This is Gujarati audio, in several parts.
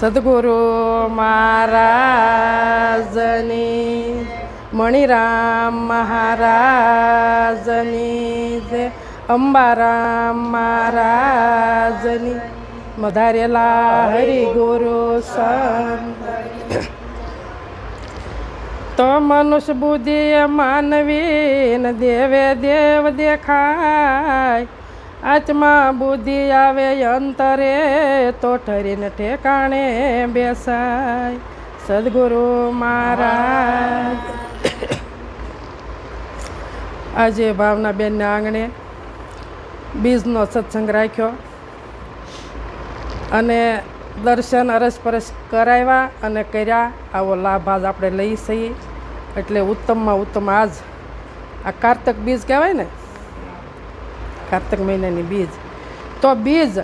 સદગુરુ મહારાજની, મણિરામ મહારાજની અંબારામ મહારાજની, મધારેલા હરિગુરુ સંત. તો મનુષ્ય બુદ્ધિ માનવી દેવે દેવ દેખાય આત્મા બુદ્ધિ આવે અંતરે તો ઠરીને ઠેકાણે બેસાય. સદગુરુ મહારાજ. આજે ભાવના બેનના આંગણે બીજનો સત્સંગ રાખ્યો અને દર્શન અરસપરસ કરાવ્યા અને કર્યા. આવો લાભ આજ આપણે લઈ શકીએ એટલે ઉત્તમમાં ઉત્તમ આજ આ કારતક બીજ કહેવાય ને કારતક મહિનાની બીજ. તો બીજ,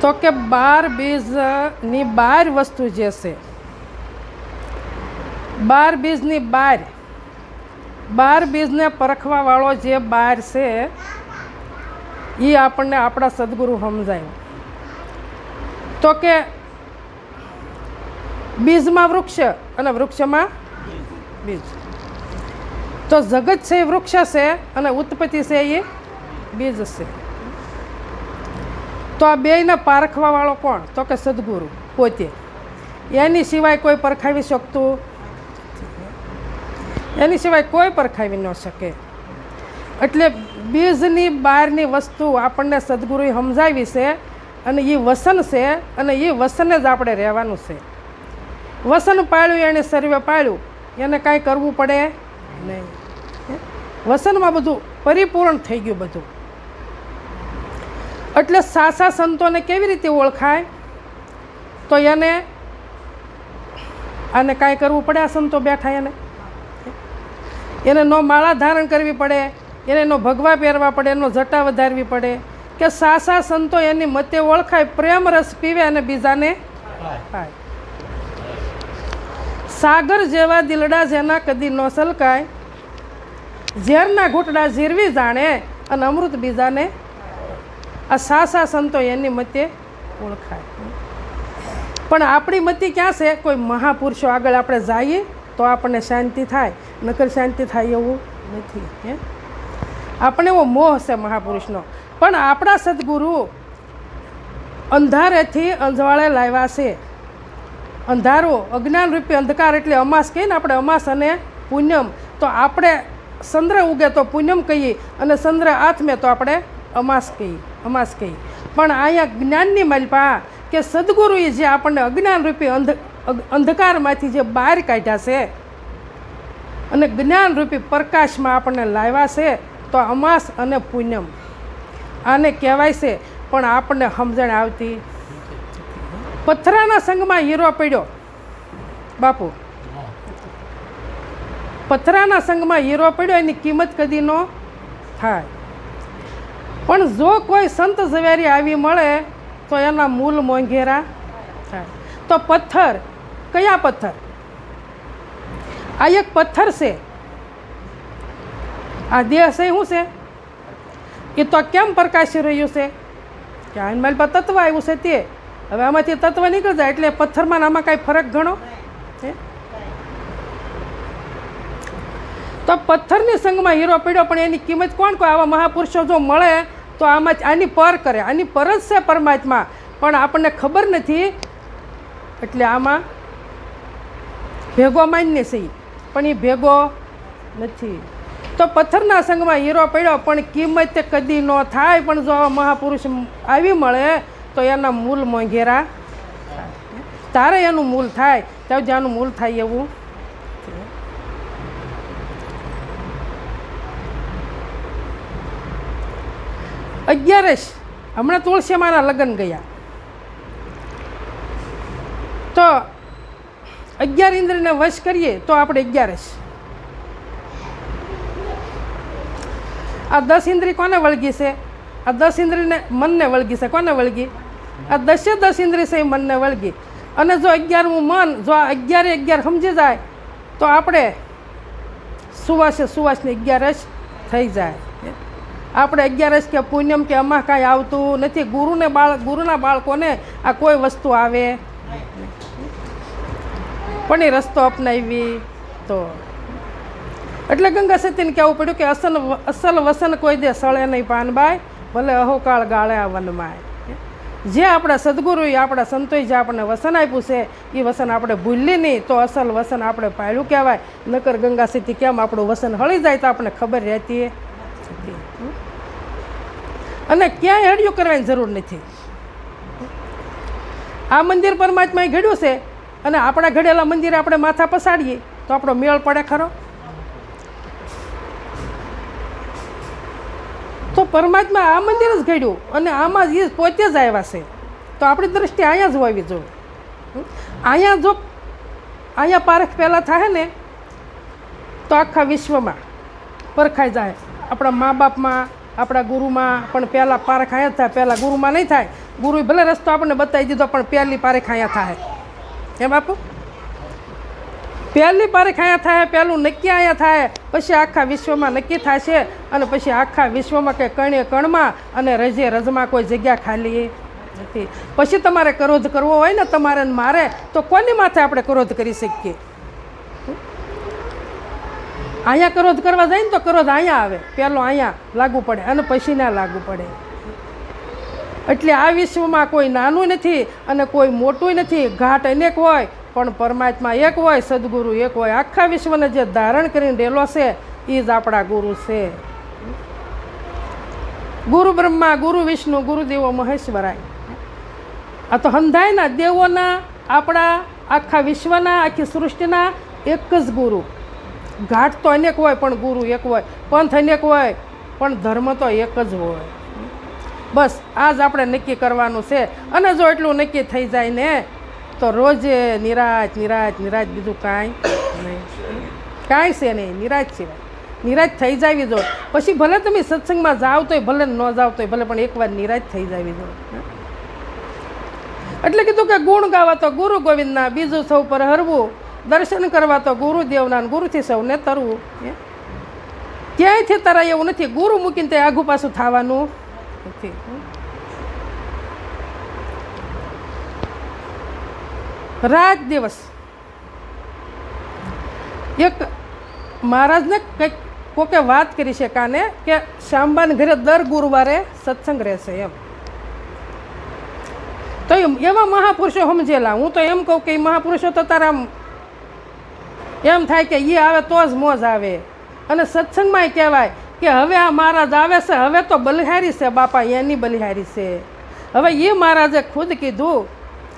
તો કે બાર બીજની બાર વસ્તુ જે છે. બાર બીજની બાર બાર બીજને પરખવાવાળો જે બાર છે એ આપણને આપણા સદગુરુ સમજાયું. તો કે બીજમાં વૃક્ષ અને વૃક્ષમાં બીજ. તો જગત છે એ વૃક્ષ છે અને ઉત્પત્તિ છે એ બીજ છે. તો આ બેયને પારખવાવાળો કોણ? તો કે સદગુરુ, પોતે. એની સિવાય કોઈ પરખાવી શકતું? એની સિવાય કોઈ પરખાવી ન શકે. એટલે બીજની બહારની વસ્તુ આપણને સદગુરુએ સમજાવી છે અને એ વસન છે અને એ વસને જ આપણે રહેવાનું છે. વસન પાળ્યું એણે સર્વે પાળ્યું. એને કાંઈ કરવું પડે નહીં? વસનમાં બધું પરિપૂર્ણ થઈ ગયું બધું. એટલે સાસા સંતોને કેવી રીતે ઓળખાય? તો એને આને કાંઈ કરવું પડે આ સંતો બેઠા એને? એને નો માળા ધારણ કરવી પડે, એને નો ભગવા પહેરવા પડે, એનો જટા વધારવી પડે. કે સાસા સંતો એની મતે ઓળખાય, પ્રેમ રસ પીવે અને બીજાને સાગર જેવા દિલડા જેના કદી ન સલકાય ઝેરના ઘૂંટડા ઝીરવી જાણે અને અમૃત બીજાને આ સાસા સંતો એની મતે ઓળખાય. પણ આપણી મતી ક્યાં છે? કોઈ મહાપુરુષો આગળ આપણે જઈએ તો આપણને શાંતિ થાય. નકર શાંતિ થાય એવું નથી, હે? આપણે એવો મોહ છે મહાપુરુષનો. પણ આપણા સદગુરુ અંધારેથી અંજવાળે લાવ્યા છે. અંધારો અજ્ઞાન રૂપી અંધકાર એટલે અમાસ કહીએ ને આપણે અમાસ અને પૂનમ તો આપણે ચંદ્ર ઉગે તો પૂનમ કહીએ અને ચંદ્ર આથમે તો આપણે અમાસ કહીએ અમાસ કહીએ. પણ અહીંયા જ્ઞાનની માલપા કે સદગુરુએ જે આપણને અજ્ઞાન રૂપી અંધ અંધકારમાંથી જે બહાર કાઢ્યા છે અને જ્ઞાન રૂપી પ્રકાશમાં આપણને લાવ્યા છે, તો અમાસ અને પૂનમ. આને કહેવાય છે, પણ આપણને સમજણ આવતી. પથરાના સંગમાં હીરો પડ્યો. બાપુ પથરાના સંગમાં હીરો પડ્યો, એની કિંમત કદી ન થાય. પણ જો કોઈ સંત ઝવેરી આવી મળે, તો એના મૂલ મોંઘેરા થાય. તો પથ્થર, કયા પથ્થર? આ એક પથ્થર છે. આ દેહ છે, શું છે? એ તો કેમ પ્રકાશી રહ્યું છે? કે આ મારી પાસે તત્વ આવ્યું છે તે. હવે આમાંથી તત્વ નીકળી જાય, એટલે પથ્થરમાં આમાં કાંઈ ફરક ગણો હે તો પથ્થરની સંઘમાં હીરો પડ્યો, પણ એની કિંમત કોણ કોઈ આવા મહાપુરુષો જો મળે, તો આમાં આની પર કરે, આની પર જ છે પરમાત્મા. પણ આપણને ખબર નથી, એટલે આમાં ભેગો માન્ય છે. પણ એ ભેગો નથી. તો પથ્થરના સંઘમાં હીરો પડ્યો, પણ કિંમત કદી ન થાય. પણ જો આવા મહાપુરુષ આવી મળે, તો એના મૂલ મોંઘેરા તારે એનું મૂલ થાય. ત્યાં જ્યાંનું મૂલ થાય એવું. અગિયારસ હમણાં તુલસી મારા લગ્ન ગયા. તો અગિયાર ઇન્દ્રને વશ કરીએ તો આપણે અગિયારસ આ દસ ઇન્દ્રિય કોને વળગી છે? આ દસ ઇન્દ્રિયને મનને વળગી છે. કોને વળગી? આ દસે દસ ઇન્દ્રિય છે એ મનને વળગી. અને જો અગિયારમું મન, જો આ અગિયારે અગિયાર સમજી જાય, તો આપણે સુવાસે સુવાસની અગિયારસ થઈ જાય. આપણે અગિયારસ કે પૂનમ કે આમાં કાંઈ આવતું નથી. ગુરુને બાળ, ગુરુના બાળકોને આ કોઈ વસ્તુ આવે. પણ એ રસ્તો અપનાવી તો. એટલે ગંગા સતીને કહેવું પડ્યું કે અસલ અસલ વસન કોઈ દે સળે નહીં પાનબાઈ ભલે અહોકાળ ગાળે આ વનમાય. જે આપણા સદગુરુએ આપણા સંતોએ જે આપણને વસન આપ્યું છે, એ વસન આપણે ભૂલીએ નહીં, તો અસલ વસન આપણે પાળ્યું કહેવાય. નકર ગંગા સતી કેમ આપણું વસન હળી જાય તો આપણને ખબર રહેતી. અને ક્યાંય હળિયું કરવાની જરૂર નથી. આ મંદિર પરમાત્માએ ઘડ્યું છે અને આપણા ઘડેલા મંદિરે આપણે માથા પસાડીએ તો આપણો મેળ પડે ખરો? તો પરમાત્મા આ મંદિર જ ઘડ્યું અને આમાં એ પોતે જ આવ્યા છે. તો આપણી દ્રષ્ટિ અહીંયા જ હોવી જોઈએ. અહીંયા જો અહીંયા પારખ પહેલાં થાય ને, તો આખા વિશ્વમાં પરખાઈ જાય. આપણા મા બાપમાં આપણા ગુરુમાં પણ પહેલાં પારખ અહીંયા થાય, પહેલાં ગુરુમાં નહીં થાય. ગુરુએ ભલે રસ્તો આપણને બતાવી દીધો, પણ પહેલી પારેખ અહીંયા થાય. એમ બાપુ? પહેલી પારખ અહીંયા થાય, પહેલું નક્કી અહીંયા થાય, પછી આખા વિશ્વમાં નક્કી થાય છે અને પછી આખા વિશ્વમાં કે કણે કણમાં અને રજે રજમાં કોઈ જગ્યા ખાલી નથી. પછી તમારે ક્રોધ કરવો હોય ને તમારે મારે, તો કોની માથે આપણે ક્રોધ કરી શકીએ? અહીંયા ક્રોધ કરવા જાય ને તો ક્રોધ અહીંયા આવે. પહેલો અહીંયા લાગુ પડે અને પછી ના લાગુ પડે. એટલે આ વિશ્વમાં કોઈ નાનું નથી અને કોઈ મોટું નથી. ઘાટ અનેક હોય, પણ પરમાત્મા એક હોય, સદગુરુ એક હોય. આખા વિશ્વને જે ધારણ કરીને ડેલો છે એ જ આપણા ગુરુ છે. ગુરુ બ્રહ્મા, ગુરુ વિષ્ણુ, ગુરુદેવો, મહેશ્વરાય. આ તો હંધાયના, દેવોના, આપણા, આખા વિશ્વના, આખી સૃષ્ટિના એક જ ગુરુ. ઘાટ તો અનેક હોય પણ ગુરુ એક હોય, પંથ અનેક હોય, પણ ધર્મ તો એક જ હોય. બસ આ જ આપણે નક્કી કરવાનું છે. અને જો એટલું નક્કી થઈ જાય ને, તો રોજે નિરાજ નિરાજ નિરાજ, બીજું કાંઈ નહીં. કાંઈ છે નહીં, નિરાજ સિવાય નિરાજ થઈ જાવી જો. પછી ભલે તમે સત્સંગમાં જાઓ તોય, ભલે ન જાઓ તોય, ભલે પણ એકવાર નિરાજ થઈ જાવી જો. એટલે કીધું કે ગુણ ગાવા તો ગુરુ ગોવિંદના, બીજું સૌ પર હરવું. દર્શન કરવા તો ગુરુદેવના ગુરુથી સૌને તરવું એ ક્યાંયથી તરાય એવું નથી. ગુરુ મૂકીને તે આઘું પાછું થવાનું નથી. રાત દિવસ. એક મહારાજને કંઈક કોકે વાત કરી છે કાને કે શાંબાને ઘરે દર ગુરુવારે સત્સંગ રહેશે એમ. તો એવા મહાપુરુષો સમજેલા. હું તો એમ કહું કે એ મહાપુરુષો તો તારા એમ થાય કે એ આવે તો જ મોજ આવે. અને સત્સંગમાં કહેવાય કે હવે આ મહારાજ આવે છે હવે તો બલિહારી છે બાપા એની બલિહારી છે. હવે એ મહારાજે ખુદ કીધું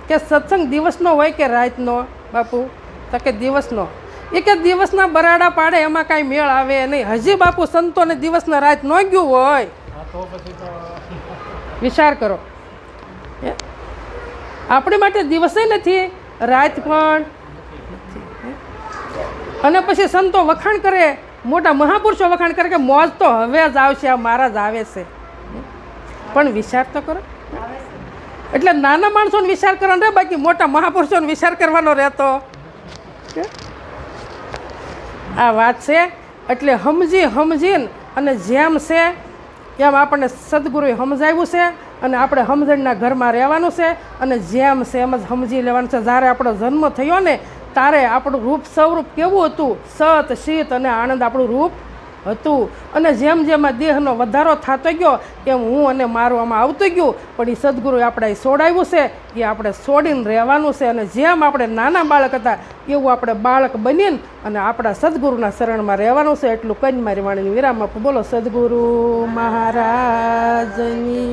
કે સત્સંગ દિવસનો હોય કે રાતનો? બાપુ તો કે દિવસનો. એ કે દિવસના બરાડા પાડે એમાં કાંઈ મેળ આવે નહીં. હજી બાપુ સંતોને દિવસના રાત ન ગયું હોય. વિચાર કરો? આપણી માટે દિવસે નથી રાત પણ. અને પછી સંતો વખાણ કરે, મોટા મહાપુરુષો વખાણ કરે કે મોજ તો હવે જ આવશે, આ મારા જ આવે છે. પણ વિચાર તો કરો. એટલે નાના માણસોને વિચાર કરવાનો રહે, બાકી મોટા મહાપુરુષોને વિચાર કરવાનો રહેતો. આ વાત છે. એટલે સમજી સમજીને અને જેમ છે, એમ આપણને સદગુરુએ સમજાવ્યું છે અને આપણે સમજણના ઘરમાં રહેવાનું છે અને જેમ છે એમ જ સમજી લેવાનું છે. જ્યારે આપણો જન્મ થયો ને તારે આપણું રૂપ સ્વરૂપ કેવું હતું? સત, શીત અને આનંદ આપણું રૂપ હતું. અને જેમ જેમ આ દેહનો વધારો થતો ગયો એમ હું અને મારું આમાં આવતું ગયું. પણ એ સદગુરુએ આપણે છોડાવ્યું છે, એ આપણે છોડીને રહેવાનું છે. અને જેમ આપણે નાના બાળક હતા, એવું આપણે બાળક બનીને અને આપણા સદગુરુના શરણમાં રહેવાનું છે. એટલું કંઈ મારી વાણીની વિરામ આપું. બોલો, સદગુરુ મહારાજની